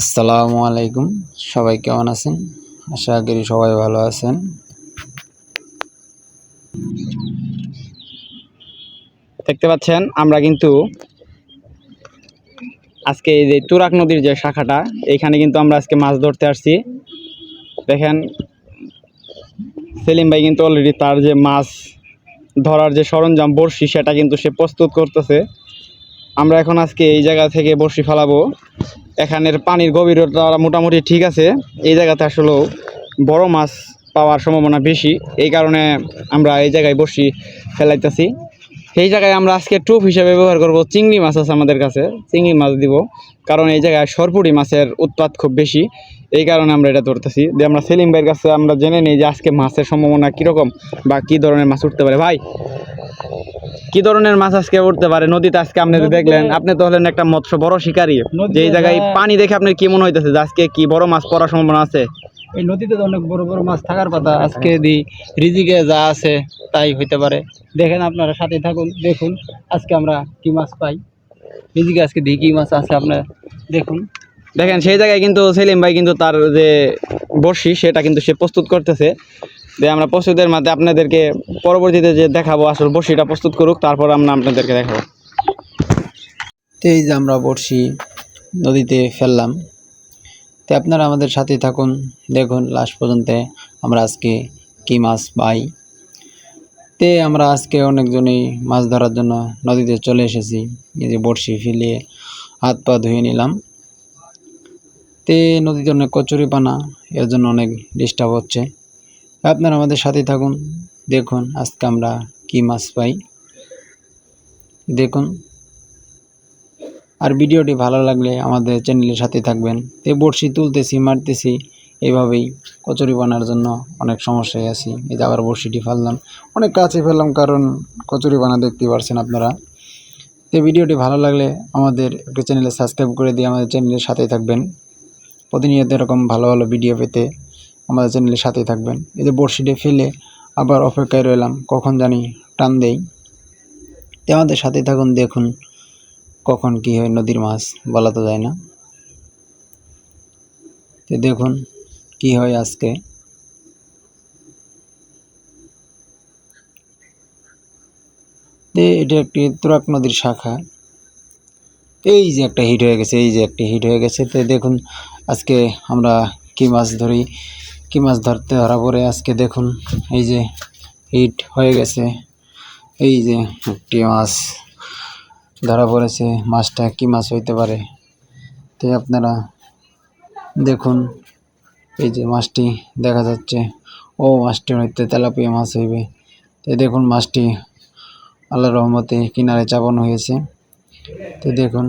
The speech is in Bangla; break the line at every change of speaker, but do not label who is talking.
আসসালামু আলাইকুম। সবাই কেমন আছেন? আশা করি সবাই ভালো আছেন।
দেখতে পাচ্ছেন, আমরা কিন্তু আজকে এই যে তুরাক নদীর যে শাখাটা এইখানে কিন্তু আমরা আজকে মাছ ধরতে আসছি। দেখেন, সেলিম ভাই কিন্তু অলরেডি তার যে মাছ ধরার যে সরঞ্জাম বড়শি, সেটা কিন্তু সে প্রস্তুত করতেছে। আমরা এখন আজকে এই জায়গা থেকে বড়শি ফেলাবো। এখানের পানির গভীরতা মোটামুটি ঠিক আছে। এই জায়গাতে আসলেও বড় মাছ পাওয়ার সম্ভাবনা বেশি। এই কারণে আমরা এই জায়গায় বসি ফেলাইতেছি। সেই জায়গায় আমরা আজকে টুপ হিসেবে ব্যবহার করব চিংড়ি মাছ আছে আমাদের কাছে। চিংড়ি মাছ দিব, কারণ এই জায়গায় সরপুরি মাছের উৎপাদ খুব বেশি। এই কারণে আমরা এটা ধরতেছি। যে আমরা সেলিম ভাইয়ের কাছে আমরা জেনে নিই যে আজকে মাছের সম্ভাবনা কীরকম বা কী ধরনের মাছ উঠতে পারে। ভাই, কি ধরনের মাছ আজকে উঠতে পারে? নদীতে আজকে আপনি যে দেখলেন, আপনি তো হলেন একটা মৎস্য বড় শিকারী। যে এই জায়গায় পানি দেখে আপনার কি মনে হইতেছে যে আজকে কি বড় মাছ পড়ার সম্ভাবনা আছে?
এই নদীতে তো অনেক বড় বড় মাছ থাকার কথা। আজকে দি রিজিকে যা আছে তাই হইতে পারে। দেখেন আপনারা সাথে থাকুন, দেখুন আজকে আমরা কি মাছ পাই। নিজেকে আজকে দি কি মাছ আছে আপনারা দেখুন।
দেখেন সেই জায়গায় কিন্তু সেলিম ভাই কিন্তু তার যে বর্ষি সেটা কিন্তু সে প্রস্তুত করতেছে। যে আমরা প্রস্তুতের মাধ্যমে আপনাদেরকে পরবর্তীতে যে দেখাবো আসল বর্ষিটা প্রস্তুত করুক, তারপর আমরা আপনাদেরকে দেখাবো।
এই যে আমরা বড়শি নদীতে ফেললাম। তো আপনারা আমাদের সাথে থাকুন, দেখুন লাস্ট পর্যন্ত আমরা আজকে কী মাছ পাই। তে আমরা আজকে অনেকজনই মাছ ধরার জন্য নদীতে চলে এসেছি। এই যে বড়শি ফেলিয়ে হাত পা ধুয়ে নিলাম। তে নদীতে অনেক কচুরিপানা এর জন্য অনেক ডিস্টার্ব হচ্ছে। আপনারা আমাদের সাথে থাকুন, দেখুন আজকে আমরা কী মাছ পাই। দেখুন। আর ভিডিওটি ভালো লাগলে আমাদের চ্যানেলের সাথে থাকবেন। তে বড়শি তুলতেছি, মারতেছি এইভাবেই কচুরি বানার জন্য অনেক সমস্যায় আছি। এই যে আবার বড়শিটি ফেললাম। অনেক কাছে ফেললাম, কারণ কচুরি বানা দেখতে পারছেন আপনারা। তো ভিডিওটি ভালো লাগলে আমাদের একটু চ্যানেলে সাবস্ক্রাইব করে দিয়ে আমাদের চ্যানেলের সাথেই থাকবেন। প্রতিনিয়ত এরকম ভালো ভালো ভিডিও পেতে আমাদের চ্যানেলের সাথেই থাকবেন। এই যে বড়শিটি ফেলে আবার অপেক্ষায় রইলাম, কখন জানি টান দেই। আমাদের সাথেই থাকুন, দেখুন কখন কি হয় নদীর মাছ, বলা তো যায় না। দেখুন কি হয় আজকে? এটা একটি তুরাক নদীর শাখা। এই যে একটা হিট হয়ে গেছে, এই যে একটি হিট হয়ে গেছে। তো দেখুন, আজকে আমরা কি মাছ ধরি, কি মাছ ধরতে ধরা পড়ে আজকে দেখুন। এই যে হিট হয়ে গেছে। এই যে একটি মাছ ধরা পড়েছে। মাছটা কি মাছ হইতে পারে? তো আপনারা দেখুন। এই যে মাছটি দেখা যাচ্ছে। ও, মাছটি হইতে তেলাপিয়া মাছ হইবে। তো দেখুন মাছটি আল্লাহ রহমতে কিনারে চাপানো হয়েছে। তো দেখুন।